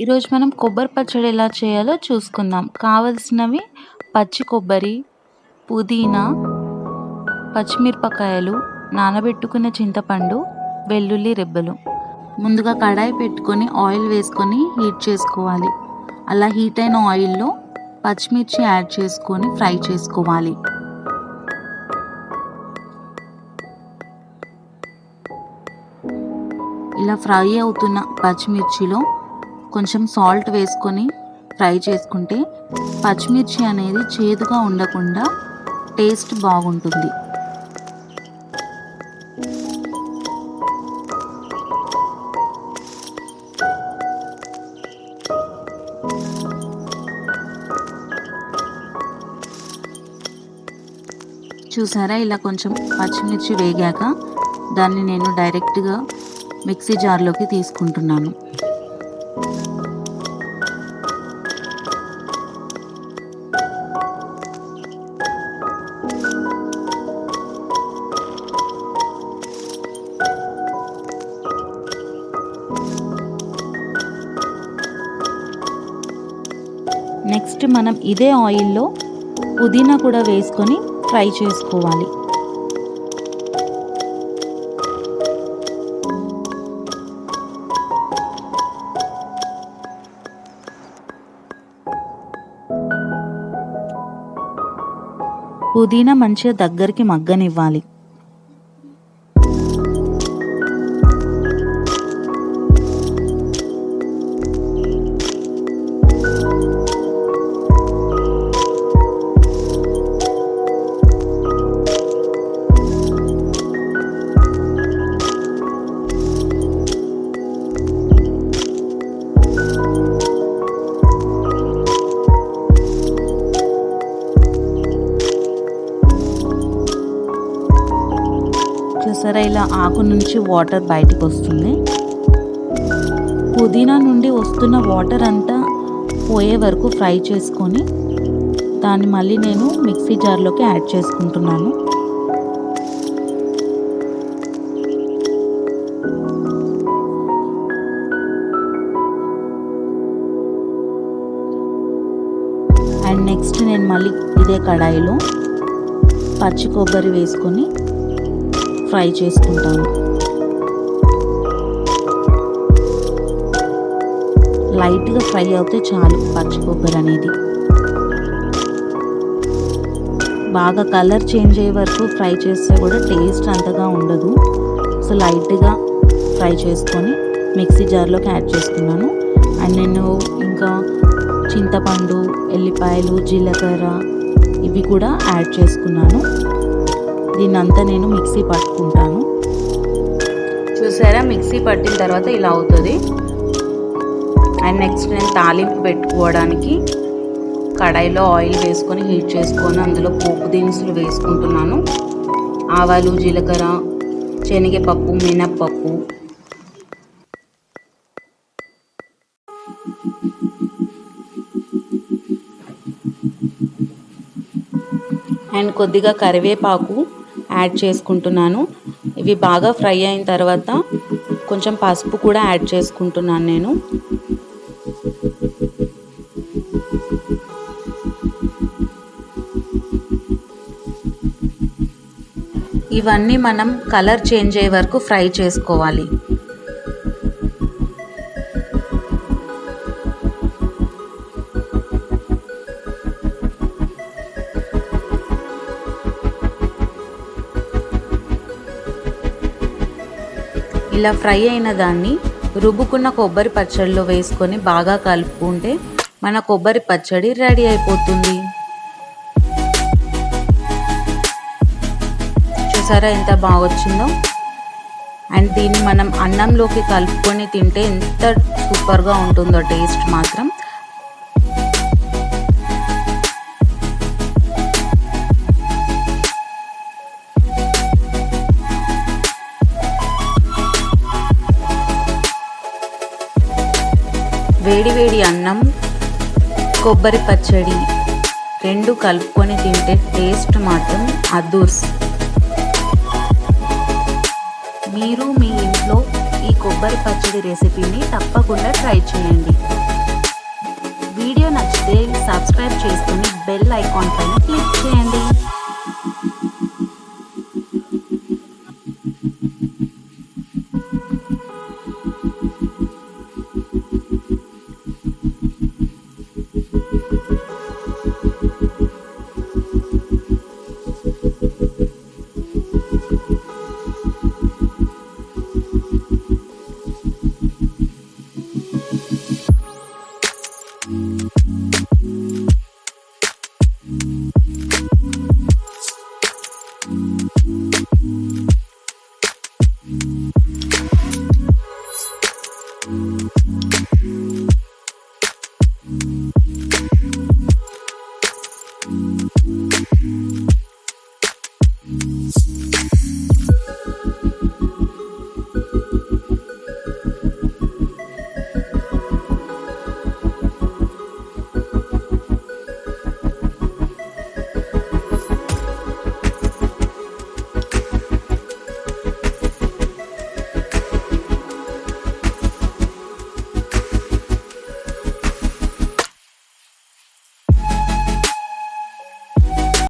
ఈరోజు మనం కొబ్బరి పచ్చడి ఎలా చేయాలో చూసుకుందాం. కావలసినవి పచ్చి కొబ్బరి పుదీనా పచ్చిమిరపకాయలు నానబెట్టుకున్న చింతపండు వెల్లుల్లి రెబ్బలు. ముందుగా కడాయి పెట్టుకొని ఆయిల్ వేసుకొని హీట్ చేసుకోవాలి. అలా హీట్ అయిన ఆయిల్లో పచ్చిమిర్చి యాడ్ చేసుకొని ఫ్రై చేసుకోవాలి. ఇలా ఫ్రై అవుతున్న పచ్చిమిర్చిలో కొంచెం సాల్ట్ వేసుకొని ఫ్రై చేసుకుంటే పచ్చిమిర్చి అనేది చేదుగా ఉండకుండా టేస్ట్ బాగుంటుంది. చూసారా? ఇలా కొంచెం పచ్చిమిర్చి వేగాక దాన్ని నేను డైరెక్ట్గా మిక్సీ జార్లోకి తీసుకుంటున్నాను. నెక్స్ట్ మనం ఇదే ఆయిల్లో పుదీనా కూడా వేసుకొని ఫ్రై చేసుకోవాలి. పుదీనా మంచిగా దగ్గరికి మగ్గనివ్వాలి. చూసారా ఇలా ఆకు నుంచి వాటర్ బయటకు వస్తుంది పుదీనా నుండి వస్తున్న వాటర్ అంతా పోయే వరకు ఫ్రై చేసుకొని దాన్ని మళ్ళీ నేను మిక్సీ జార్లోకి యాడ్ చేసుకుంటున్నాను. అండ్ నెక్స్ట్ నేను మళ్ళీ ఇదే కడాయిలో పచ్చి కొబ్బరి వేసుకొని ఫ్రై చేసుకుంటాను. లైట్గా ఫ్రై అవుతే చాలు పచ్చి కొబ్బరి అనేది. బాగా కలర్ చేంజ్ అయ్యే వరకు ఫ్రై చేస్తే కూడా టేస్ట్ అంతగా ఉండదు. సో లైట్గా ఫ్రై చేసుకొని మిక్సీ జార్లోకి యాడ్ చేసుకున్నాను. అండ్ నేను ఇంకా చింతపండు ఎల్లిపాయలు జీలకర్ర ఇవి కూడా యాడ్ చేసుకున్నాను. దీన్ని అంతా నేను మిక్సీ పట్టుకుంటాను. చూసారా? మిక్సీ పట్టిన తర్వాత ఇలా అవుతుంది. అండ్ నెక్స్ట్ నేను తాలింపు పెట్టుకోవడానికి కడాయిలో ఆయిల్ వేసుకొని హీట్ చేసుకొని అందులో పోపు దినుసులు వేసుకుంటున్నాను. ఆవాలు జీలకర్ర శనగపప్పు మినప్పప్పు. అండ్ కొద్దిగా కరివేపాకు. యాడ్ చేసుకుంటున్నాను. ఇవి బాగా ఫ్రై అయిన తర్వాత కొంచెం పసుపు కూడా యాడ్ చేసుకుంటున్నాను నేను. ఇవన్నీ మనం కలర్ చేంజ్ అయ్యే వరకు ఫ్రై చేసుకోవాలి. ఇలా ఫ్రై అయిన దాన్ని రుబ్బుకున్న కొబ్బరి పచ్చడిలో వేసుకొని బాగా కలుపుకుంటే మన కొబ్బరి పచ్చడి రెడీ అయిపోతుంది. చూసారా ఎంత బాగా వచ్చిందో అండ్ దీన్ని మనం అన్నంలోకి కలుపుకొని తింటే ఎంత సూపర్గా ఉంటుందో టేస్ట్ మాత్రం. వేడివేడి అన్నం కొబ్బరి పచ్చడి రెండు కలుపుకొని తింటే టేస్ట్ మాత్రం అదూర్స్ మీరు మీ ఇంట్లో ఈ కొబ్బరి పచ్చడి రెసిపీని తప్పకుండా ట్రై చేయండి. వీడియో నచ్చితే సబ్స్క్రైబ్ చేసుకుని బెల్ ఐకాన్ పైన క్లిక్ చేయండి.